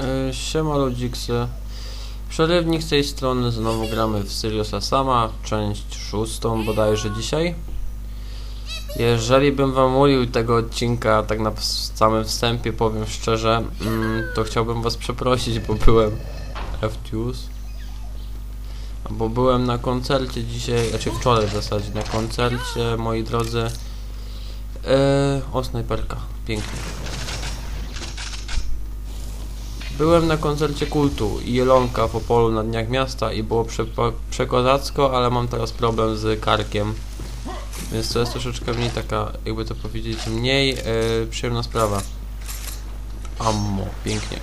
Yy, Siema ludziksy. Przerywnik z tej strony, znowu gramy w Siriusa Sama, część szóstą bodajże dzisiaj. Jeżeli bym wam mówił tego odcinka, tak na samym wstępie powiem szczerze, mm, to chciałbym was przeprosić, bo byłem FTUS. Bo byłem na koncercie dzisiaj, znaczy wczoraj w zasadzie, na koncercie, moi drodzy. Yy, o, snajperka, pięknie. Byłem na koncercie kultu i Jelonka w Opolu na Dniach Miasta i było przekozacko, ale mam teraz problem z karkiem. Więc to jest troszeczkę mniej taka, jakby to powiedzieć, mniej yy, przyjemna sprawa. Ammo, pięknie.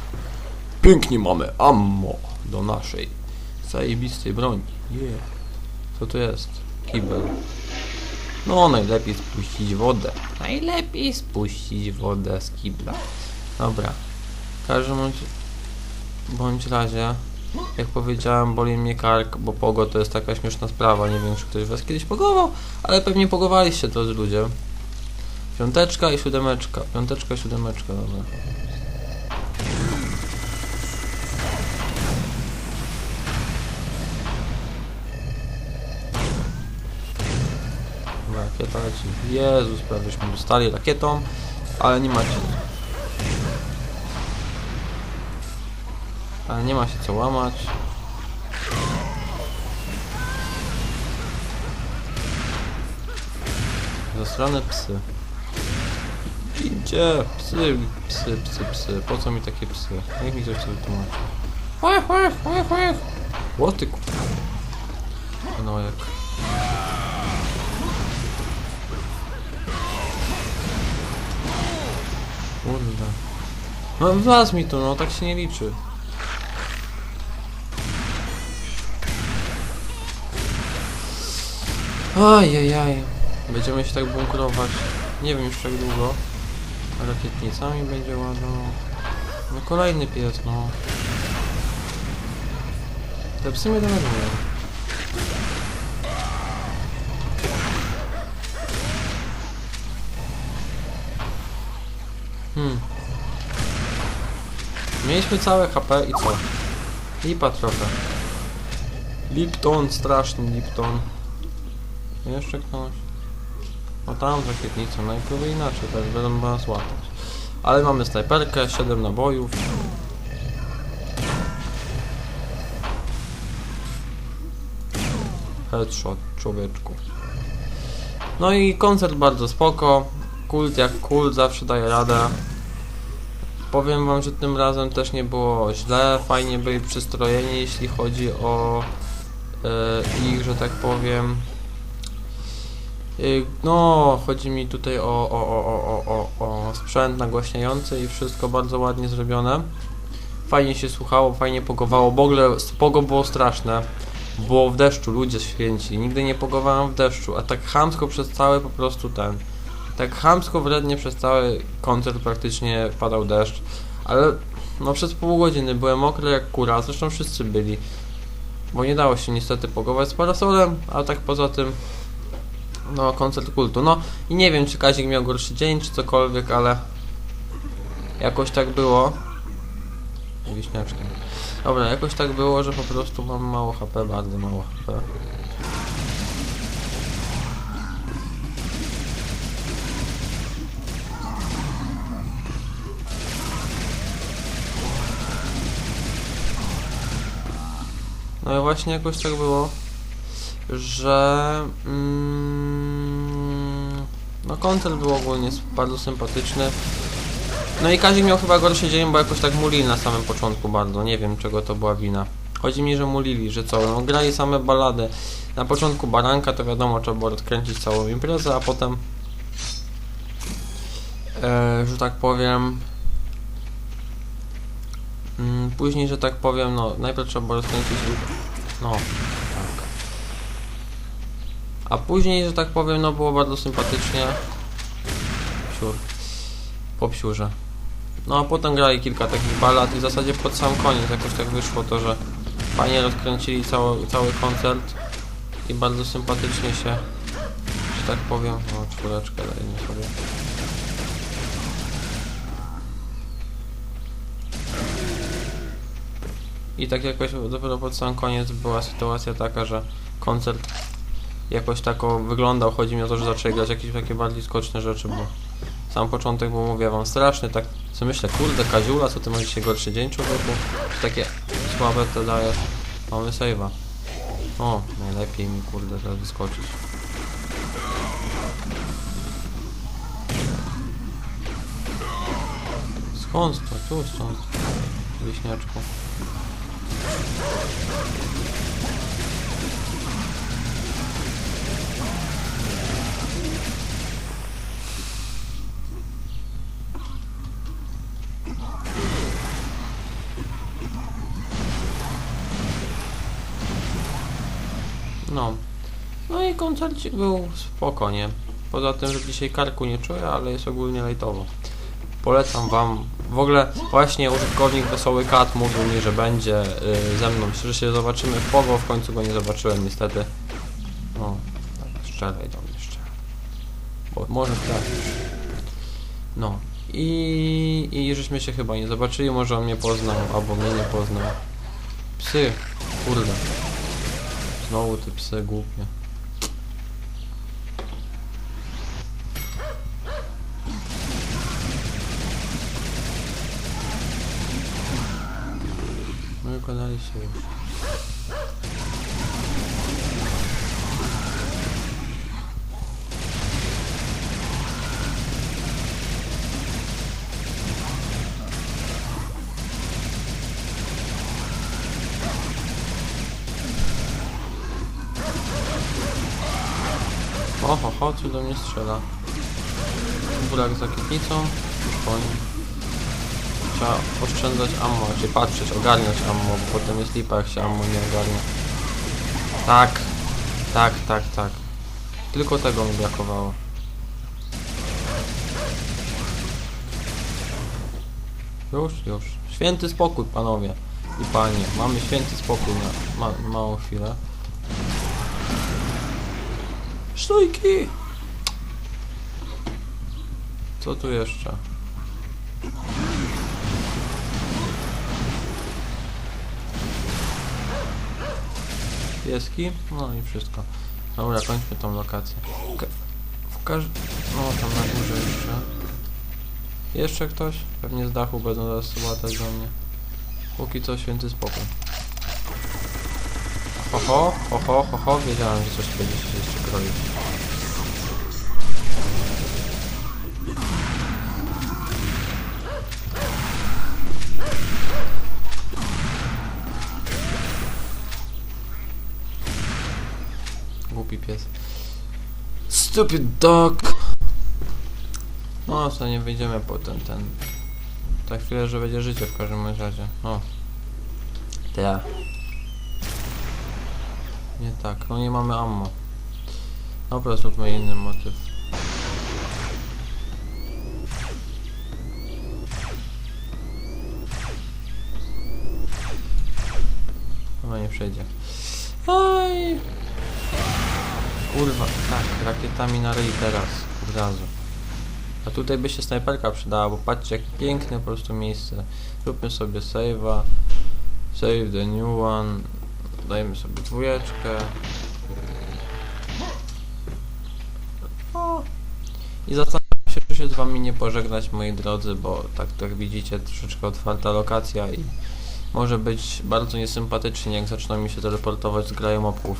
Pięknie mamy ammo do naszej zajebistej broni. Yeah. Co to jest? Kibel. No, najlepiej spuścić wodę. Najlepiej spuścić wodę z kibla. Dobra. W każdym bądź, bądź razie, jak powiedziałem, boli mnie kark, bo pogo to jest taka śmieszna sprawa. Nie wiem, czy ktoś was kiedyś pogował, ale pewnie pogowaliście to z ludzie. Piąteczka i siódemeczka. Piąteczka i siódemeczka, dobra. Rakieta leci. Jezus, prawie dostali rakietą, ale nie macie. Ale nie ma się co łamać. Zasrane psy. Gdzie? Psy, psy, psy, psy. Po co mi takie psy? Niech mi ktoś to wytłumaczy. Łoty ku... No jak... Kurde. No wlazł mi to, no tak się nie liczy. Ajajaj. Będziemy się tak bunkrować. Nie wiem już jak długo. Rakietnicami będzie ładno. No kolejny pies, no. Te psy mnie denerwują. Hmm. Mieliśmy całe HP i co? Lipa trochę. Lipton, straszny Lipton. Jeszcze ktoś? No tam z rakietnicą, najpierw inaczej, tak będą nas łatać. Ale mamy snajperkę, 7 nabojów. Headshot, człowieczku. No i koncert bardzo spoko. Kult jak kult, zawsze daje radę. Powiem wam, że tym razem też nie było źle, fajnie byli przystrojeni, jeśli chodzi o e, ich, że tak powiem. Y, No, chodzi mi tutaj o, o, o, o, o, o, sprzęt nagłaśniający i wszystko bardzo ładnie zrobione. Fajnie się słuchało, fajnie pogowało. W ogóle pogo było straszne. Było w deszczu, ludzie święci. Nigdy nie pogowałem w deszczu, a tak chamsko przez cały po prostu ten. Tak chamsko wrednie przez cały koncert praktycznie padał deszcz. Ale no przez pół godziny byłem mokry jak kura, zresztą wszyscy byli. Bo nie dało się niestety pogować z parasolem, a tak poza tym no, koncert kultu. No i nie wiem, czy Kazik miał gorszy dzień, czy cokolwiek, ale jakoś tak było. Wiśniaczki. Dobra, jakoś tak było, że po prostu mam mało HP, bardzo mało HP. No i właśnie jakoś tak było że mm, no koncert był ogólnie bardzo sympatyczny. No i Kazik miał chyba gorszy dzień, bo jakoś tak mulili na samym początku bardzo. Nie wiem czego to była wina. Chodzi mi, że mulili, że co, no grali same balady. Na początku baranka to wiadomo, trzeba było odkręcić całą imprezę, a potem e, że tak powiem mm, później, że tak powiem, no najpierw trzeba było rozkręcić no. A później, że tak powiem, no było bardzo sympatycznie. Psiur. Po psiurze. No a potem grali kilka takich balad i w zasadzie pod sam koniec jakoś tak wyszło to, że fajnie rozkręcili cały, cały koncert i bardzo sympatycznie się, że tak powiem, o czwóreczkę dajmy sobie. I tak jakoś dopiero pod sam koniec była sytuacja taka, że koncert jakoś tako wyglądał. Chodzi mi o to, że zaczęli grać jakieś takie bardziej skoczne rzeczy, bo sam początek, bo mówię wam, straszny, tak co myślę, kurde, Kaziula, co ty masz dzisiaj gorszy dzień człowieku? Takie słabe to dajesz? Mamy save'a. O, najlepiej mi kurde teraz wyskoczyć. Skąd to? Tu stąd. Wiśniaczku. No. No i koncercik był spokojnie. Poza tym, że dzisiaj karku nie czuję, ale jest ogólnie lejtowo. Polecam wam. W ogóle właśnie użytkownik Wesoły Kat mówił mi, że będzie y, ze mną, że się zobaczymy w Pogo, w końcu go nie zobaczyłem niestety. No, tak, strzelaj do mnie, strzelaj. Bo może trafisz. No. I, I żeśmy się chyba nie zobaczyli, może on mnie poznał, albo mnie nie poznał. Psy, kurde. Znowu te psy głupie. Wykonali się już. O, ho, ho, co do mnie strzela. Burak za kietnicą, już po nim. Trzeba oszczędzać ammo, czy patrzeć, ogarniać ammo, bo potem jest lipa, jak się ammo nie ogarnia. Tak, tak, tak, tak. Tylko tego mi brakowało. Już, już. Święty spokój, panowie i panie. Mamy święty spokój na ma małą chwilę. Sztujki! Co tu jeszcze? Pieski? No i wszystko. Dobra, kończmy tą lokację. Ka w każ... No, tam na górze jeszcze. Jeszcze ktoś? Pewnie z dachu będą zaraz latać do mnie. Póki co święty spokój. Oho, oho, oho, wiedziałem, że coś będzie się jeszcze kroić. Głupi pies. Stupid dog! No, co nie wyjdziemy po ten. Tak chwilę, że będzie życie w każdym razie. O. Te. Nie tak, no nie mamy ammo. Dobra, zróbmy inny motyw. Chyba nie przejdzie. Oj! Kurwa, tak, rakietami na ryj teraz, od razu. A tutaj by się snajperka przydała, bo patrzcie jak piękne po prostu miejsce. Zróbmy sobie save'a. Save the new one. Dajmy sobie dwójeczkę. O. I zastanawiam się, czy się z wami nie pożegnać, moi drodzy, bo tak jak widzicie, troszeczkę otwarta lokacja i może być bardzo niesympatycznie, jak zaczną mi się teleportować z grajomobków.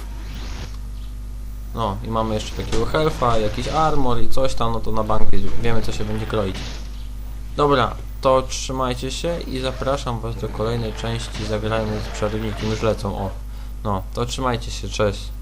No i mamy jeszcze takiego health'a, jakiś armor i coś tam, no to na bank wie- wiemy co się będzie kroić. Dobra, to trzymajcie się i zapraszam was do kolejnej części Zagrajmy z przerywnikiem, już lecą, o. No, to trzymajcie się, cześć.